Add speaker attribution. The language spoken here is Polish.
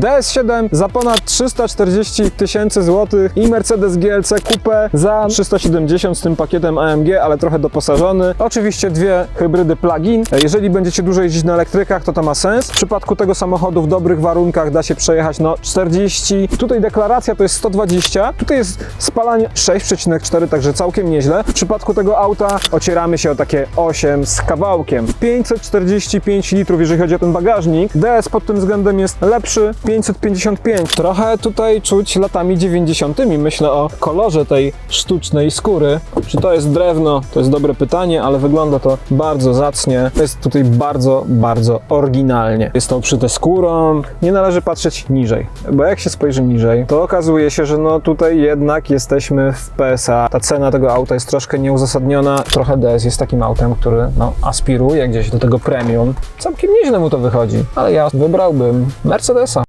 Speaker 1: DS7 za ponad 340 tysięcy złotych i Mercedes GLC Coupe za 370 z tym pakietem AMG, ale trochę doposażony. Oczywiście dwie hybrydy plug-in. Jeżeli będziecie dużo jeździć na elektrykach, to to ma sens. W przypadku tego samochodu w dobrych warunkach da się przejechać no 40. Tutaj deklaracja to jest 120. Tutaj jest spalanie 6,4, także całkiem nieźle. W przypadku tego auta ocieramy się o takie 8 z kawałkiem. 545 litrów, jeżeli chodzi o ten bagażnik. DS pod tym względem jest lepszy, 555. Trochę tutaj czuć latami 90. Myślę o kolorze tej sztucznej skóry. Czy to jest drewno? To jest dobre pytanie, ale wygląda to bardzo zacnie. Jest tutaj bardzo, bardzo oryginalnie. Jest to obszyte skórą. Nie należy patrzeć niżej, bo jak się spojrzy niżej, to okazuje się, że no tutaj jednak jesteśmy w PSA. Ta cena tego auta jest troszkę nieuzasadniona. Trochę DS jest takim autem, który no, aspiruje gdzieś do tego premium. Całkiem nieźle mu to wychodzi, ale ja wybrałbym Mercedesa.